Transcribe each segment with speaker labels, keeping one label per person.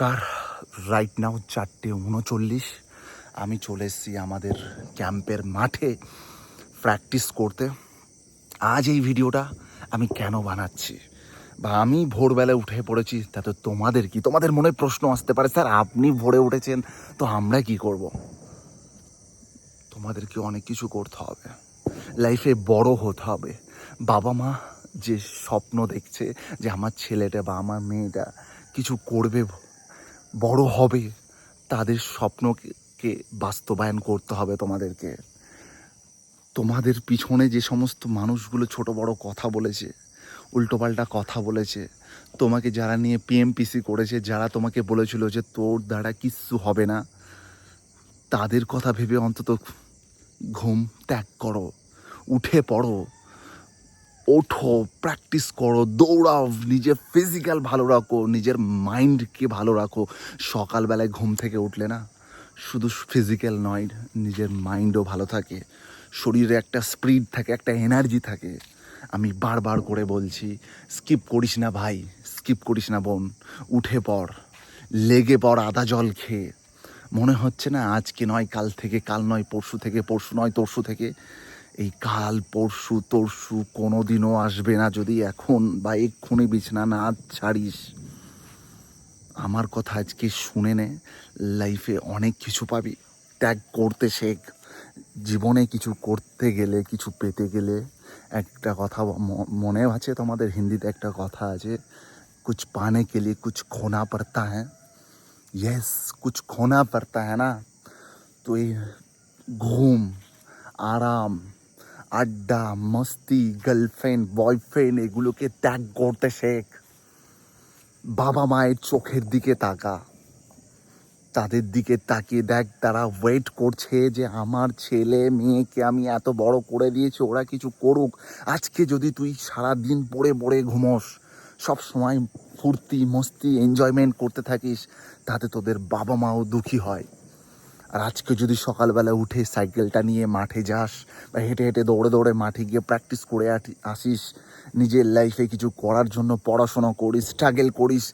Speaker 1: নমস্কার। Right now চারটে উনচল্লিশ। আমি চলে এসেছি আমাদের ক্যাম্পের মাঠে প্র্যাকটিস করতে। আজ এই ভিডিওটা আমি কেন বানাচ্ছি? বা আমি ভোরবেলা উঠে পড়েছি, তাতে তোমাদের কি? তোমাদের মনে প্রশ্ন আসতে পারে, স্যার, আপনি ভোরে উঠেছেন, তো আমরা কি করব? তোমাদেরকে অনেক কিছু করতে হবে। লাইফে বড় হতে হবে। বাবা মা যে স্বপ্ন দেখছে যে আমার ছেলেটা বা আমার মেয়েটা কিছু করবে বড় হবে, তাদের স্বপ্নকে বাস্তবায়ন করতে হবে তোমাদেরকে। তোমাদের পিছনে যে সমস্ত মানুষগুলো ছোট বড় কথা বলেছে, উল্টোপাল্টা কথা বলেছে, তোমাকে যারা নিয়ে পিএমপিসি করেছে, যারা তোমাকে বলেছিল যে তোর দ্বারা কিচ্ছু হবে না, তাদের কথা ভেবে অন্তত ঘুম ত্যাগ করো, উঠে পড়ো। ওঠো প্র্যাকটিস করো, দৌড়াও নিজের ফিজিক্যাল ভালো রাখো, নিজের মাইন্ডকে ভালো রাখো। সকালবেলায় ঘুম থেকে উঠলে না, শুধু ফিজিক্যাল নয়, নিজের মাইন্ডও ভালো থাকে। শরীরে একটা স্পিড থাকে, একটা এনার্জি থাকে। আমি বারবার করে বলছি স্কিপ করিস না ভাই স্কিপ করিস না বোন, উঠে পড়। লেগে পড়, আদা জল খেয়ে। মনে হচ্ছে না আজকে নয়, কাল থেকে, কাল নয়, পরশু থেকে, পরশু নয়, তরশু থেকে। এই কাল পরশু তরশু কোনো দিনও আসবে না যদি এখন বা এক্ষুনি বিছনা না ছাড়িস আমার কথা আজকে শুনে নে লাইফে অনেক কিছু পাবি ত্যাগ করতে শেখ জীবনে কিছু করতে গেলে কিছু পেতে গেলে একটা কথা ম- মনে আছে তোমাদের হিন্দিতে একটা কথা আছে কুছ পানে কে লিয়ে কুছ খোনা পড়তা হ্যাঁ यस कुछ खोना पड़ता है ना तो ये ঘুম আরাম আড্ডা, মস্তি গার্লফ্রেন্ড বয়ফ্রেন্ড এগুলোকে ত্যাগ করতে শেখ। বাবা মায়ের চোখের দিকে তাকা। তাদের দিকে তাকিয়ে দেখ, তারা ওয়েট করছে যে আমার ছেলে মেয়েকে আমি এত বড় করে দিয়েছি, ওরা কিছু করুক। আজকে যদি তুই সারা দিন পড়ে পড়ে ঘুমোস, সব সময় ফুর্তি, মস্তি এনজয়মেন্ট করতে থাকিস, তাতে তোদের বাবা মাও দুঃখী হয়। আর আজকে যদি সকালবেলা উঠে সাইকেলটা নিয়ে মাঠে যাস বা হেঁটে হেঁটে দৌড়ে দৌড়ে মাঠে গিয়ে প্র্যাকটিস করে আসিস, নিজের লাইফে কিছু করার জন্য পড়াশোনা করিস স্ট্রাগল করিস,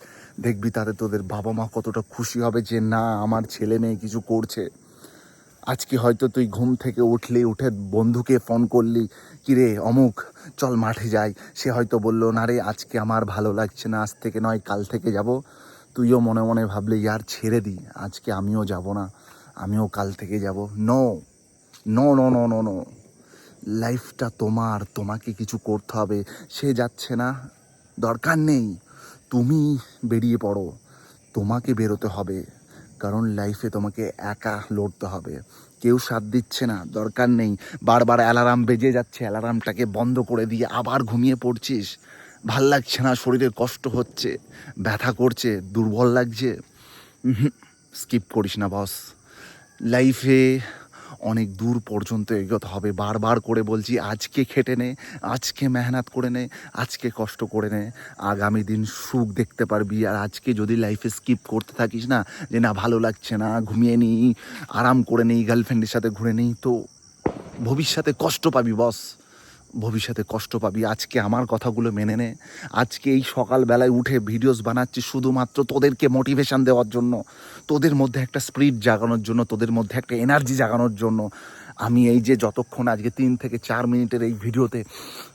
Speaker 1: দেখবি তাতে তোদের বাবা মা কতটা খুশি হবে যে না, আমার ছেলে মেয়ে কিছু করছে। আজকে হয়তো তুই ঘুম থেকে উঠলি, উঠে বন্ধুকে ফোন করলি, কিরে অমুক, চল মাঠে যাই। সে হয়তো বলল, না রে, আজকে আমার ভালো লাগছে না, আজ থেকে নয়, কাল থেকে যাব। তুইও মনে মনে ভাবলি, ইয়ার ছেড়ে দিই আজকে আমিও যাব না। আমিও কাল থেকে যাব। No no no no no no লাইফটা তোমার, তোমাকে কিছু করতে হবে। সে যাচ্ছে না। দরকার নেই। তুমি বেরিয়ে পড়ো। তোমাকে বেরোতে হবে। কারণ লাইফে তোমাকে একা লড়তে হবে। কেউ সাথ দিচ্ছে না। দরকার নেই। বারবার অ্যালার্ম বেজে যাচ্ছে। অ্যালার্মটাকে বন্ধ করে দিয়ে আবার ঘুমিয়ে পড়ছিস। ভালো লাগছে না। শরীরে কষ্ট হচ্ছে। ব্যথা করছে। দুর্বল লাগছে। স্কিপ করিস না বস লাইফে অনেক দূর পর্যন্ত এগোতে হবে। বারবার করে বলছি, আজকে খেটে নে, আজকে মেহনত করে নে, আজকে কষ্ট করে নে। আগামী দিন সুখ দেখতে পারবি। আর আজকে যদি লাইফে স্কিপ করতে থাকিস না, যে না, ভালো লাগছে না, ঘুমিয়ে নিই, আরাম করে নিই গার্লফ্রেন্ডের সাথে ঘুরে নিই, তো ভবিষ্যতে কষ্ট পাবি বস ভবিষ্যতে কষ্ট পাবি। আজকে আমার কথাগুলো মেনে নে। আজকে এই সকালবেলায় উঠে ভিডিওস বানাচ্ছি শুধুমাত্র তোদেরকে মোটিভেশন দেওয়ার জন্য। তোদের মধ্যে একটা স্পিরিট জাগানোর জন্য, তোদের মধ্যে একটা এনার্জি জাগানোর জন্য। আমি এই যে যতক্ষণ আজকে তিন থেকে চার মিনিটের এই ভিডিওতে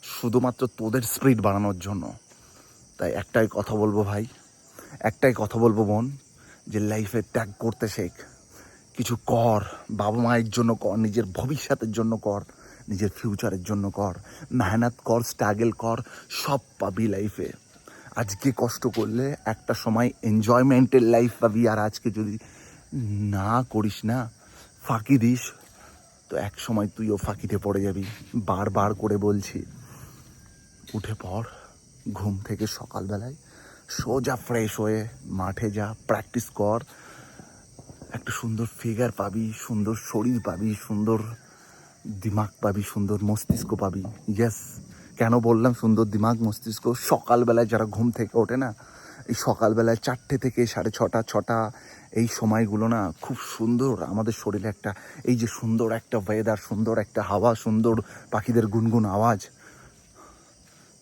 Speaker 1: শুধুমাত্র তোদের স্পিরিট বাড়ানোর জন্য। তাই একটাই কথা বলব ভাই, একটাই কথা বলব বোন, যে লাইফে ত্যাগ করতে শেখ। কিছু কর বাবা মায়ের জন্য কর, নিজের ভবিষ্যতের জন্য কর। নিজের ফিউচারের জন্য কর। মেহনত কর স্ট্রাগল কর, সব পাবি লাইফে আজকে কষ্ট করলে একটা সময় এনজয়মেন্টের লাইফ পাবি। আর আজকে যদি না করিস না, ফাঁকি দিস, তো এক সময় তুইও ফাঁকিতে পড়ে যাবি। বারবার করে বলছি, উঠে পড়, ঘুম থেকে সকালবেলায়, সোজা ফ্রেশ হয়ে মাঠে যা প্র্যাকটিস কর। একটা সুন্দর ফিগার পাবি, সুন্দর শরীর পাবি, সুন্দর দিমাগ পাবি, সুন্দর মস্তিষ্ক পাবি। ইয়েস কেন বললাম সুন্দর দিমাগ, মস্তিষ্ক? সকালবেলায় যারা ঘুম থেকে ওঠে না, এই সকালবেলায় চারটে থেকে সাড়ে ছটা ছটা, এই সময়গুলো না খুব সুন্দর। আমাদের শরীরে একটা, এই যে সুন্দর একটা ওয়েদার সুন্দর একটা হাওয়া, সুন্দর পাখিদের গুনগুন আওয়াজ,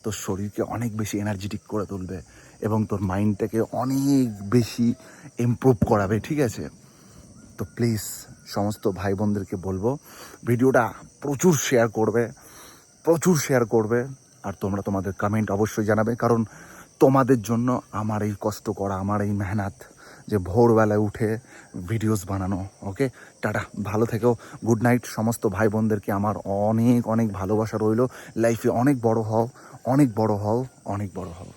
Speaker 1: তোর শরীরকে অনেক বেশি এনার্জেটিক করে তুলবে এবং তোর মাইন্ডটাকে অনেক বেশি ইমপ্রুভ করাবে, ঠিক আছে? তো প্লিজ সমস্ত ভাই বোনদেরকে বলব, ভিডিওটা প্রচুর শেয়ার করবে, প্রচুর শেয়ার করবে, আর তোমরা তোমাদের কমেন্ট অবশ্যই জানাবে, কারণ তোমাদের জন্য আমার এই কষ্ট করা, আমার এই মেহনত যে ভোরবেলায় উঠে ভিডিওস বানানো ওকে টাটা, ভালো থেকো গুড নাইট সমস্ত ভাই বোনদেরকে আমার অনেক অনেক ভালোবাসা রইল লাইফে অনেক বড় হও, অনেক বড় হও, অনেক বড় হও।